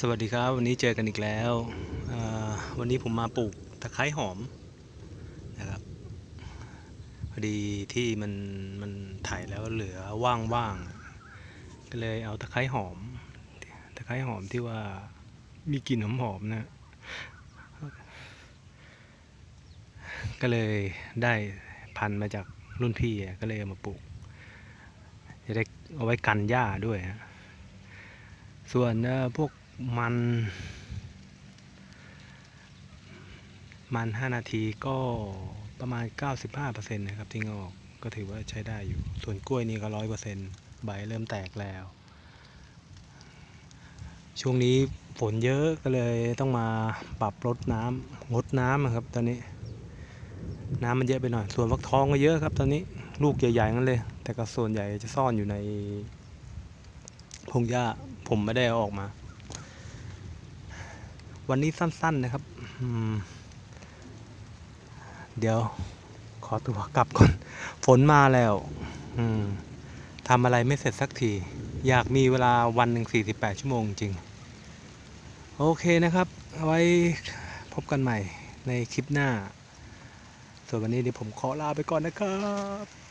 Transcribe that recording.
สวัสดีครับ วันนี้เจอกันอีกแล้ว วันนี้ผมมาปลูกตะไคร้หอมนะครับพอดีที่มันมันถ่ายแล้วเหลือว่างๆก็เลยเอาตะไคร้หอม ตะไคร้หอมที่ว่ามีกลิ่นหอมๆนะก็เลยได้พันมาจากรุ่นพี่ก็เลยเอามาปลูก จะได้เอาไว้กันหญ้าด้วยฮะส่วนพวก มัน มัน 5 นาทีก็ประมาณ 95%นะครับที่งอกก็ถือว่าใช้ได้อยู่ ส่วนกล้วยนี่ก็100%ใบเริ่มแตกแล้ว ช่วงนี้ฝนเยอะก็เลยต้องมาปรับลดน้ำงดน้ำอะครับตอนนี้ น้ำมันเยอะไปหน่อย ส่วนฟักทองก็เยอะครับ ตอนนี้ลูกใหญ่ๆนั่นเลย แต่ก็ส่วนใหญ่จะซ่อนอยู่ในพงหญ้าผมไม่ได้ออกมา วันนี้สั้น ๆนะครับ เดี๋ยวขอตัวกลับก่อน ฝนมาแล้วทำอะไรไม่เสร็จสักที อยากมีเวลาวันหนึ่ง48 ชั่วโมงจริง โอเคนะครับ ไว้พบกันใหม่ในคลิปหน้า ส่วนวันนี้เดี๋ยวผมขอลาไปก่อนนะครับ